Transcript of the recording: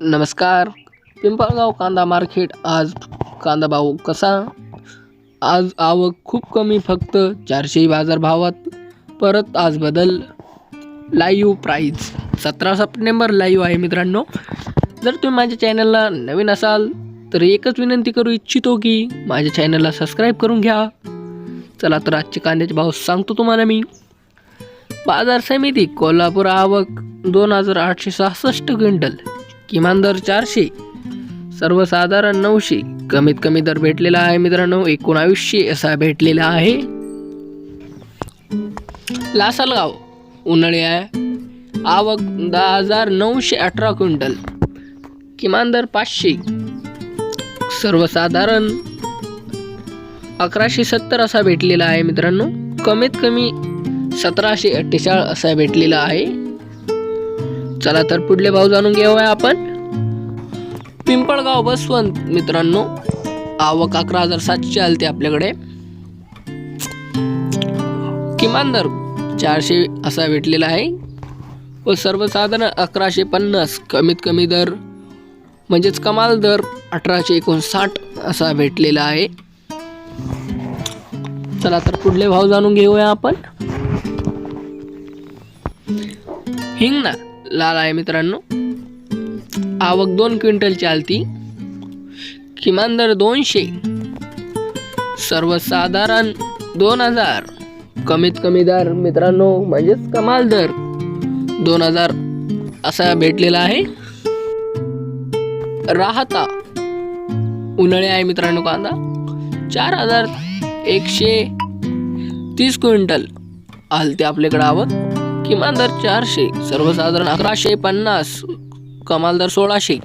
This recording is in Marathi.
नमस्कार पिंपळगाव कांदा मार्केट. आज कांदा भाव कसा? आज आवक खूप कमी फक्त चारशे बाजार भावात. परत आज बदल. Live price. सतरा सप्टेंबर लाईव्ह आहे मित्रांनो. जर तुम्ही माझ्या चॅनलला नवीन असाल तर एकच विनंती करू इच्छितो की माझ्या चॅनलला सबस्क्राईब करून घ्या. चला तर आजचे कांद्याचे भाव सांगतो तुम्हाला मी. बाजार समिती कोल्हापूर आवक दोन हजार आठशे सहासष्ट क्विंटल किमान दर चारशे सर्वसाधारण नऊशे कमीत कमी दर भेटलेला आहे मित्रांनो एकोणावीसशे असा भेटलेला आहे. लासलगाव उन्हाळी आहे. आवक दहा हजार नऊशे अठरा क्विंटल किमान दर पाचशे सर्वसाधारण अकराशे सत्तर असा भेटलेला आहे मित्रांनो कमीत कमी सतराशे अठ्ठेचाळ असा भेटलेला आहे. चला तर पुढले भाव जाणून घेऊया आपण. पिंपळगाव बसवंत मित्रांनो आवक अकरा हजार सातशे आलते आपल्याकडे. किमान दर चारशे असा भेटलेला आहे. व सर्वसाधारण अकराशे पन्नास कमीत कमी दर म्हणजेच कमाल दर अठराशे एकोणसाठ असा भेटलेला आहे. चला तर पुढले भाव जाणून घेऊया आपण. हिंग ना लाल आहे मित्रांनो. आवक दोन क्विंटलची आलती किमान दर दोनशे. सर्वसाधारण दोन हजार. कमीत कमी दर मित्रांनो म्हणजेच कमाल दर दोन हजार असा भेटलेला आहे. राहता. उन्हाळे आहे मित्रांनो कांदा. चार हजार एकशे तीस क्विंटल आलते आपल्याकडे आवक. किमान दर चारशे सर्वसाधारण अकराशे पन्नास कमाल दर सोळाशे.